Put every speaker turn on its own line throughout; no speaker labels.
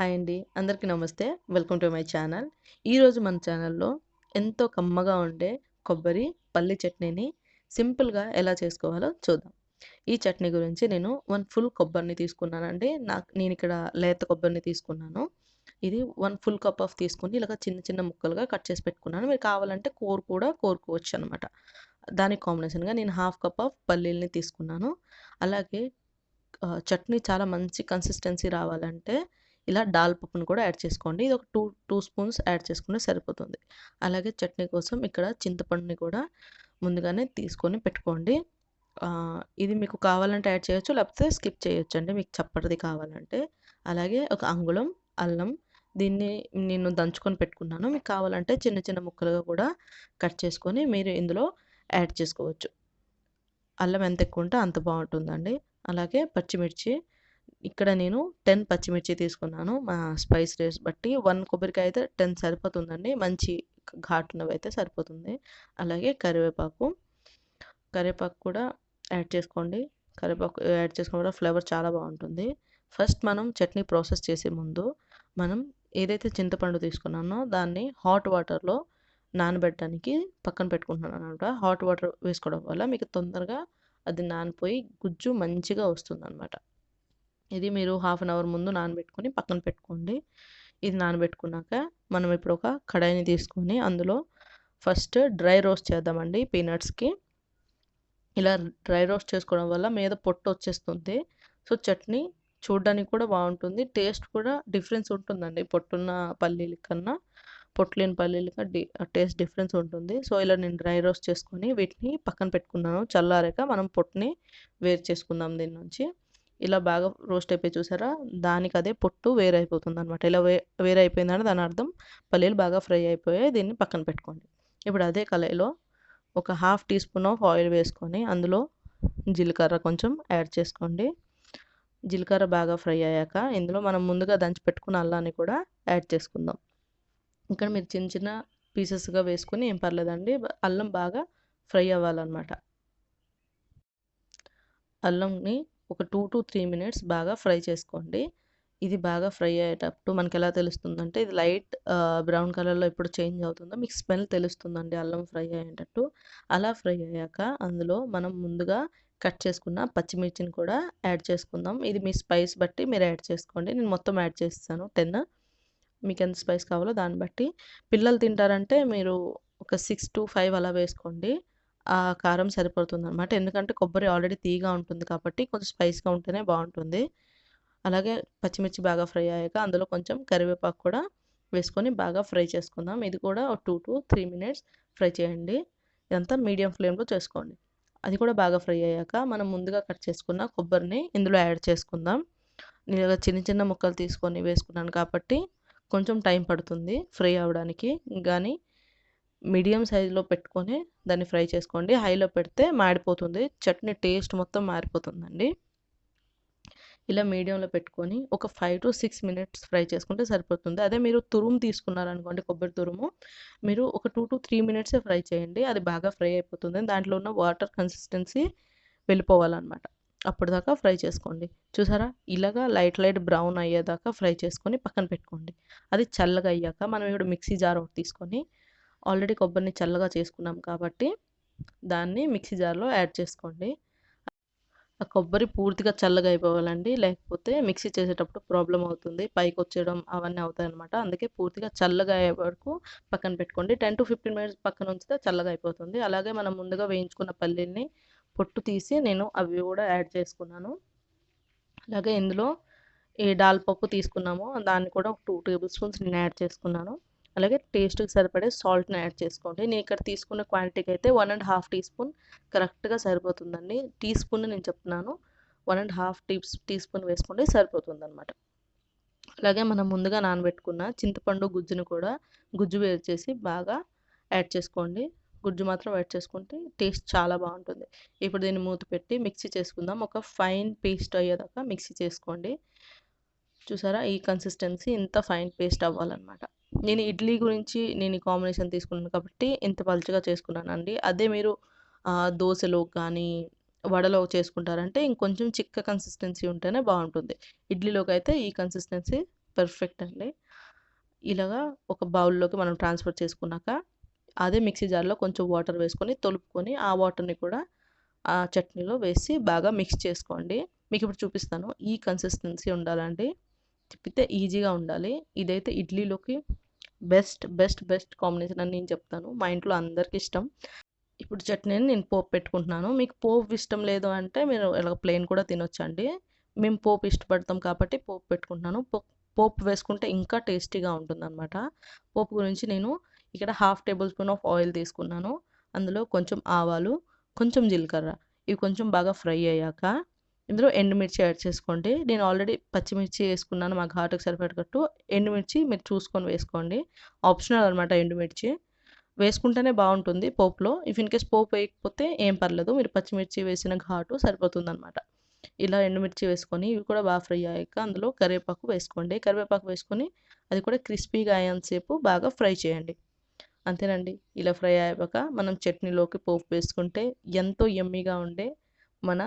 Hi అండి. అందరికీ నమస్తే. Welcome to my channel. ఈరోజు మన ఛానల్‌లో ఎంతో కమ్మగా ఉండే కొబ్బరి, పల్లి చట్నీని సింపుల్‌గా ఎలా చేసుకోవాలో చూద్దాం. ఈ చట్నీ గురించి నేను వన్ ఫుల్ కొబ్బరిని తీసుకున్నానండి. నాకు నేను ఇక్కడ లేత కొబ్బరిని తీసుకున్నాను. ఇది వన్ ఫుల్ కప్ ఆఫ్ తీసుకుని ఇలాగ చిన్న చిన్న ముక్కలుగా కట్ చేసి పెట్టుకున్నాను. మీరు కావాలంటే కోరు కూడా కోరుకోవచ్చు అనమాట దానికి కాంబినేషన్‌గా నేను హాఫ్ కప్ ఆఫ్ పల్లీలని తీసుకున్నాను. అలాగే చట్నీ చాలా మంచి కన్సిస్టెన్సీ రావాలంటే ఇలా దాల్ పప్పును కూడా యాడ్ చేసుకోండి. ఇది ఒక టూ టూ స్పూన్స్ యాడ్ చేసుకుంటే సరిపోతుంది. అలాగే చట్నీ కోసం ఇక్కడ చింతపండుని కూడా ముందుగానే తీసుకొని పెట్టుకోండి. ఇది మీకు కావాలంటే యాడ్ చేయొచ్చు. లేకపోతే స్కిప్ చేయొచ్చండి మీకు చప్పటిది కావాలంటే. అలాగే ఒక అంగుళం అల్లం దీన్ని నేను దంచుకొని పెట్టుకున్నాను. మీకు కావాలంటే చిన్న చిన్న ముక్కలుగా కూడా కట్ చేసుకొని మీరు ఇందులో యాడ్ చేసుకోవచ్చు. అల్లం ఎంత ఎక్కువుంటే అంత బాగుంటుందండి అలాగే పచ్చిమిర్చి ఇక్కడ నేను 10 పచ్చిమిర్చి తీసుకున్నాను. మా స్పైస్ రేస్ బట్టి వన్ కొబ్బరికాయ అయితే 10 సరిపోతుందండి. మంచి ఘాటున్నవైతే సరిపోతుంది. అలాగే కరివేపాకు. కరివేపాకు కూడా యాడ్ చేసుకోండి. కరివేపాకు యాడ్ చేసుకోవడం వల్ల ఫ్లేవర్ చాలా బాగుంటుంది ఫస్ట్ మనం చట్నీ ప్రాసెస్ చేసే ముందు మనం ఏదైతే చింతపండు తీసుకున్నానో దాన్ని హాట్ వాటర్‌లో నానబెట్టడానికి పక్కన పెట్టుకుంటున్నాను అనమాట హాట్ వాటర్ వేసుకోవడం వల్ల మీకు తొందరగా అది నానిపోయి గుజ్జు మంచిగా వస్తుందనమాట. ఇది మీరు హాఫ్ అన్ అవర్ ముందు నానబెట్టుకొని పక్కన పెట్టుకోండి. ఇది నానబెట్టుకున్నాక మనం ఇప్పుడు ఒక కడాయిని తీసుకొని అందులో ఫస్ట్ డ్రై రోస్ట్ చేద్దామండి పీనట్స్‌కి. ఇలా డ్రై రోస్ట్ చేసుకోవడం వల్ల మీద పొట్టు వచ్చేస్తుంది సో, చట్నీ చూడడానికి కూడా బాగుంటుంది టేస్ట్ కూడా డిఫరెన్స్ ఉంటుందండి. పొట్టున్న పల్లీల కన్నా పొట్టు లేని టేస్ట్ డిఫరెన్స్ ఉంటుంది. సో, ఇలా నేను డ్రై రోస్ట్ చేసుకొని వీటిని పక్కన పెట్టుకున్నాను. చల్లారాక మనం పొట్టుని వేరు చేసుకుందాం దీని నుంచి. ఇలా బాగా రోస్ట్ అయిపోయి చూసారా? దానికి అదే పొట్టు వేరైపోతుంది అనమాట ఇలా వే వేరైపోయిందంటే దాని అర్థం పల్లీలు బాగా ఫ్రై అయిపోయాయి. దీన్ని పక్కన పెట్టుకోండి. ఇప్పుడు అదే కళాయిలో ఒక half tea spoon of oil వేసుకొని అందులో జీలకర్ర కొంచెం యాడ్ చేసుకోండి. జీలకర్ర బాగా ఫ్రై అయ్యాక ఇందులో మనం ముందుగా దంచి పెట్టుకున్న అల్లాన్ని కూడా యాడ్ చేసుకుందాం. ఇక్కడ మీరు చిన్న చిన్న పీసెస్‌గా వేసుకొని ఏం పర్లేదండి. అల్లం బాగా ఫ్రై అవ్వాలనమాట. అల్లంని ఒక 2-3 మినిట్స్ బాగా ఫ్రై చేసుకోండి. ఇది బాగా ఫ్రై అయ్యేటప్పుడు ఎలా తెలుస్తుందంటే ఇది లైట్ బ్రౌన్ కలర్‌లో ఎప్పుడు చేంజ్ అవుతుందో మీకు స్మెల్ తెలుస్తుందండి అల్లం ఫ్రై అయ్యేటట్టు. అలా ఫ్రై అయ్యాక అందులో మనం ముందుగా కట్ చేసుకున్న పచ్చిమిర్చిని కూడా యాడ్ చేసుకుందాం. ఇది మీ స్పైస్ బట్టి మీరు యాడ్ చేసుకోండి. నేను మొత్తం యాడ్ చేస్తాను టెన్ మీకు ఎంత స్పైస్ కావాలో దాన్ని బట్టి. పిల్లలు తింటారంటే మీరు ఒక 6-5 అలా వేసుకోండి. ఆ కారం సరిపడుతుంది అనమాట ఎందుకంటే కొబ్బరి ఆల్రెడీ తీగా ఉంటుంది కాబట్టి కొంచెం స్పైస్‌గా ఉంటేనే బాగుంటుంది అలాగే పచ్చిమిర్చి బాగా ఫ్రై అయ్యాక అందులో కొంచెం కరివేపాకు కూడా వేసుకొని బాగా ఫ్రై చేసుకుందాం. ఇది కూడా ఒక 2-3 మినిట్స్ ఫ్రై చేయండి. ఇదంతా మీడియం ఫ్లేమ్‌లో చేసుకోండి. అది కూడా బాగా ఫ్రై అయ్యాక మనం ముందుగా కట్ చేసుకున్న కొబ్బరిని ఇందులో యాడ్ చేసుకుందాం. నేను ఇలా చిన్న చిన్న ముక్కలు తీసుకొని వేసుకున్నాను కాబట్టి కొంచెం టైం పడుతుంది ఫ్రై అవ్వడానికి. కానీ మీడియం సైజ్‌లో పెట్టుకొని దాన్ని ఫ్రై చేసుకోండి. హైలో పెడితే మాడిపోతుంది. చట్నీ టేస్ట్ మొత్తం మారిపోతుందండి. ఇలా మీడియంలో పెట్టుకొని ఒక 5-6 మినిట్స్ ఫ్రై చేసుకుంటే సరిపోతుంది. అదే మీరు తురుము తీసుకున్నారనుకోండి కొబ్బరి తురుము, మీరు ఒక 2-3 మినిట్సే ఫ్రై చేయండి. అది బాగా ఫ్రై అయిపోతుంది. దాంట్లో ఉన్న వాటర్ కన్సిస్టెన్సీ వెళ్ళిపోవాలనమాట. అప్పటిదాకా ఫ్రై చేసుకోండి. చూసారా? ఇలాగా లైట్ లైట్ బ్రౌన్ అయ్యేదాకా ఫ్రై చేసుకొని పక్కన పెట్టుకోండి. అది చల్లగా అయ్యాక మనం ఇప్పుడు మిక్సీ జార్ ఒకటి తీసుకొని ఆల్రెడీ కొబ్బరిని చల్లగా చేసుకున్నాం కాబట్టి దాన్ని మిక్సీ జార్‌లో యాడ్ చేసుకోండి. ఆ కొబ్బరి పూర్తిగా చల్లగా అయిపోవాలండి. లేకపోతే మిక్సీ చేసేటప్పుడు ప్రాబ్లం అవుతుంది. పైకి వచ్చేయడం అవన్నీ అవుతాయనమాట. అందుకే పూర్తిగా చల్లగా అయ్యే వరకు పక్కన పెట్టుకోండి. 10-15 మినిట్స్ పక్కన ఉంచితే చల్లగా అయిపోతుంది. అలాగే మనం ముందుగా వేయించుకున్న పల్లీల్ని పొట్టు తీసి నేను అవి కూడా యాడ్ చేసుకున్నాను. అలాగే ఇందులో ఏ దాల్ పప్పు తీసుకున్నామో దాన్ని కూడా ఒక టూ టేబుల్ స్పూన్స్ నేను యాడ్ చేసుకున్నాను. అలాగే టేస్ట్‌కి సరిపడే సాల్ట్‌ని యాడ్ చేసుకోండి. నేను ఇక్కడ తీసుకున్న క్వాంటిటీకి అయితే one and half tea spoon కరెక్ట్‌గా సరిపోతుందండి. టీ స్పూన్ నేను చెప్తున్నాను. One and half tea spoon వేసుకోండి సరిపోతుందనమాట. అలాగే మనం ముందుగా నానబెట్టుకున్న చింతపండు గుజ్జుని కూడా గుజ్జు వేరు చేసి బాగా యాడ్ చేసుకోండి. గుజ్జు మాత్రం యాడ్ చేసుకుంటే టేస్ట్ చాలా బాగుంటుంది ఇప్పుడు దీన్ని మూత పెట్టి మిక్సీ చేసుకుందాం. ఒక ఫైన్ పేస్ట్ అయ్యేదాకా మిక్సీ చేసుకోండి. చూసారా? ఈ కన్సిస్టెన్సీ ఇంత ఫైన్ పేస్ట్ అవ్వాలన్నమాట నేను ఇడ్లీ గురించి నేను ఈ కాంబినేషన్ తీసుకున్నాను కాబట్టి ఇంత పలుచగా చేసుకున్నానండి. అదే మీరు దోశలో కానీ వడలో చేసుకుంటారంటే ఇంకొంచెం చిక్క కన్సిస్టెన్సీ ఉంటేనే బాగుంటుంది. ఇడ్లీలోకి అయితే ఈ కన్సిస్టెన్సీ పర్ఫెక్ట్ అండి. ఇలాగా ఒక బౌల్లోకి మనం ట్రాన్స్ఫర్ చేసుకున్నాక అదే మిక్సీ జార్లో కొంచెం వాటర్ వేసుకొని తొలుపుకొని ఆ వాటర్ని కూడా ఆ చట్నీలో వేసి బాగా మిక్స్ చేసుకోండి. మీకు ఇప్పుడు చూపిస్తాను. ఈ కన్సిస్టెన్సీ ఉండాలండి. తిప్పితే ఈజీగా ఉండాలి. ఇదైతే ఇడ్లీలోకి బెస్ట్ బెస్ట్ బెస్ట్ కాంబినేషన్ అని నేను చెప్తాను. మా ఇంట్లో అందరికి ఇష్టం. ఇప్పుడు చట్నీని నేను పోపు పెట్టుకుంటున్నాను. మీకు పోపు ఇష్టం లేదు అంటే మీరు ఇలా ప్లెయిన్ కూడా తినొచ్చండి. మేము పోపు ఇష్టపడతాం కాబట్టి పోపు పెట్టుకుంటున్నాను. పోపు వేసుకుంటే ఇంకా టేస్టీగా ఉంటుందన్నమాట. పోపు గురించి నేను ఇక్కడ half table spoon of oil తీసుకున్నాను. అందులో కొంచెం ఆవాలు కొంచెం జీలకర్ర. ఇవి కొంచెం బాగా ఫ్రై అయ్యాక ఇందులో ఎండుమిర్చి యాడ్ చేసుకోండి. నేను ఆల్రెడీ పచ్చిమిర్చి వేసుకున్నాను మా ఘాటుకు సరిపడేటట్టు. ఎండుమిర్చి మీరు చూసుకొని వేసుకోండి. ఆప్షనల్ అనమాట ఎండుమిర్చి. వేసుకుంటేనే బాగుంటుంది పోపులో. ఇఫ్ ఇన్ కేస్ పోపు వేయకపోతే ఏం పర్లేదు. మీరు పచ్చిమిర్చి వేసిన ఘాటు సరిపోతుంది అనమాట ఇలా ఎండుమిర్చి వేసుకొని ఇవి కూడా బాగా ఫ్రై అయ్యాక అందులో కరివేపాకు వేసుకోండి. కరివేపాకు వేసుకొని అది కూడా క్రిస్పీగా అయ్యేంతసేపు బాగా ఫ్రై చేయండి. అంతేనండి. ఇలా ఫ్రై అయ్యాక మనం చట్నీలోకి పోపు వేసుకుంటే ఎంతో ఎమ్మీగా ఉండే మన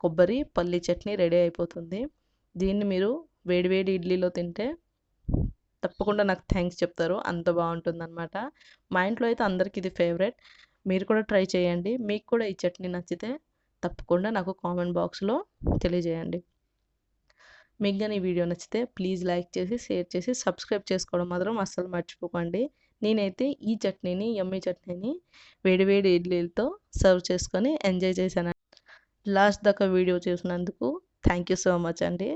కొబ్బరి పల్లి చట్నీ రెడీ అయిపోతుంది. దీన్ని మీరు వేడివేడి ఇడ్లీలో తింటే తప్పకుండా నాకు థ్యాంక్స్ చెప్తారు. అంత బాగుంటుందన్నమాట. మా ఇంట్లో అయితే అందరికీ ఇది ఫేవరెట్. మీరు కూడా ట్రై చేయండి. మీకు కూడా ఈ చట్నీ నచ్చితే తప్పకుండా నాకు కామెంట్ బాక్స్లో తెలియజేయండి. మీకు కానీ ఈ వీడియో నచ్చితే ప్లీజ్ లైక్ చేసి షేర్ చేసి సబ్స్క్రైబ్ చేసుకోవడం మాత్రం అస్సలు మర్చిపోకండి. నేనైతే ఈ చట్నీని ఎమ్మి చట్నీని వేడివేడి ఇడ్లీలతో సర్వ్ చేసుకొని ఎంజాయ్ చేశాను లాస్ట్ దాకా వీడియో చూసినందుకు థ్యాంక్ యూ సో మచ్ అండి.